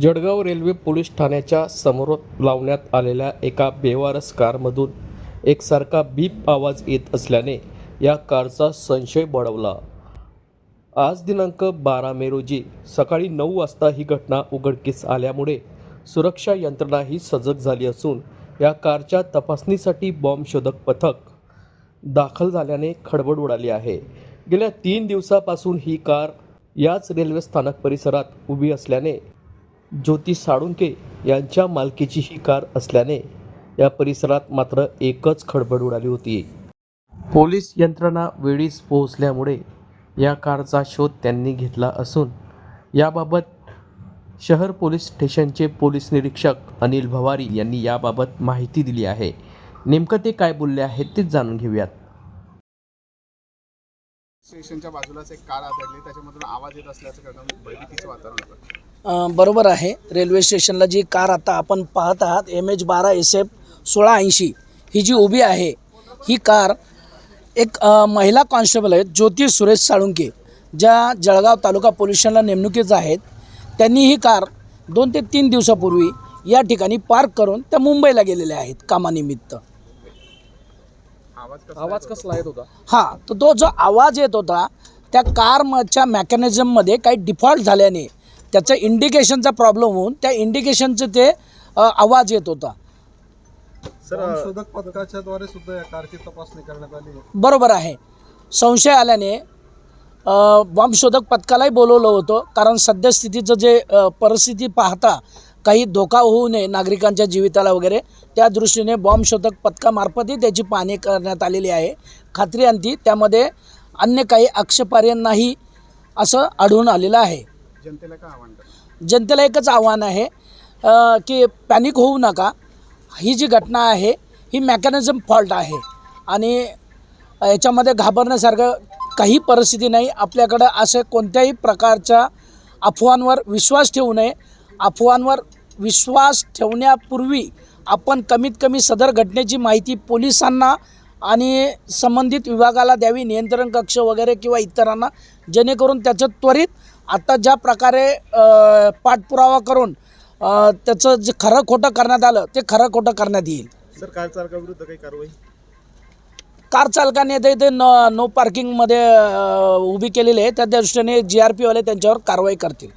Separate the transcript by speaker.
Speaker 1: Jalgaon railway police ठाण्याच्या समोर लावण्यात आलेल्या एका बेवारस कारमधून एकसारखा बीप आवाज येत असल्याने या कारचा संशय बळवला. आज दिनांक बारा मे रोजी सकाळी नऊ वाजता ही घटना उघडकीस आल्यामुळे सुरक्षा यंत्रणाही सजग झाली असून या कारच्या तपासणीसाठी बॉम्ब शोधक पथक दाखल झाल्याने खडबड उडाली आहे. गेल्या तीन दिवसापासून ही कार याच रेल्वे स्थानक परिसरात उभी असल्याने ज्योती साळुंके यांच्या मालकीची ही कार असल्याने या परिसरात मात्र एकच खडबड उडाली होती. पोलीस यंत्रणा वेळीच पोहोचल्यामुळे या कारचा शोध त्यांनी घेतला असून याबाबत शहर पोलीस स्टेशनचे पोलीस निरीक्षक अनिल भवारी यांनी याबाबत माहिती दिली आहे. नेमकं ते काय बोलले आहेत तेच जाणून घेऊयात.
Speaker 2: स्टेशनच्या बाजूलाच एक कार आदळली. त्याच्यामधून आवाज येत असल्याचं भयभीतीचं वातावरण होतं.
Speaker 3: बरोबर आहे. रेल्वे स्टेशनला जी कार आता आपण पाहत आहात एम एच बारा एस एफ सोळा ऐंशी ही जी उभी आहे ही कार एक अ, महिला कॉन्स्टेबल आहेत ज्योती सुरेश साळुंके ज्या जळगाव तालुका पोलीस स्टेशनला नेमणुकीच आहेत. त्यांनी ही कार दोन ते तीन दिवसापूर्वी या ठिकाणी पार्क करून त्या मुंबईला गेलेल्या आहेत कामानिमित्त.
Speaker 2: आवाज कसा
Speaker 1: आवाज कसला येत होता?
Speaker 3: हां तर तो जो आवाज येत होता त्या कारच्या मॅकॅनिझममध्ये काही डिफॉल्ट झाल्याने त्याचं इंडिकेशनचा प्रॉब्लेम होऊन त्या इंडिकेशनचं ते आवाज येत होता.
Speaker 4: शोधक पथकाच्या द्वारे सुद्धा या कारची तपासणी करण्यात आली
Speaker 3: बरोबर आहे. संशय आल्याने अ, बॉम्ब शोधक पथकालाही बोलवलं होतं कारण सद्यस्थितीचं जे परिस्थिती पाहता काही धोका होऊ नये नागरिकांच्या जीविताला वगैरे. त्या दृष्टीने बॉम्ब शोधक पथकामार्फतही त्याची पाहणी करण्यात आलेली आहे. खात्री अंती त्यामध्ये अन्य काही आक्षेपार्ह नाही असं आढळून आलेलं आहे.
Speaker 2: जनतेला काय आव्हान
Speaker 3: जनतेला एकच आव्हान आहे की पॅनिक होऊ नका. ही जी घटना आहे ही मेकॅनिझम फॉल्ट आहे. आणि याच्यामध्ये घाबरण्यासारखं काही परिस्थिती नाही. आपल्याकडं असे कोणत्याही प्रकारच्या अफवांवर विश्वास ठेवू नये. अफवांवर विश्वास ठेवण्यापूर्वी आपण कमीत कमी सदर घटनेची माहिती पोलिसांना आणि संबंधित विभागाला द्यावी नियंत्रण कक्ष वगैरे किंवा इतरांना जेणेकरून त्याचं त्वरित आता ज्या प्रकारे पाठपुरावा करून त्याचं जे खरं खोटं करण्यात आलं ते खरं खोटं करण्यात येईल.
Speaker 4: सर कार चालकाविरुद्ध काही कारवाई?
Speaker 3: कार चालकाने इथे इथे नो नो पार्किंगमध्ये उभी केलेली आहे. त्या दृष्टीने जी आर पीवाले त्यांच्यावर कारवाई करतील.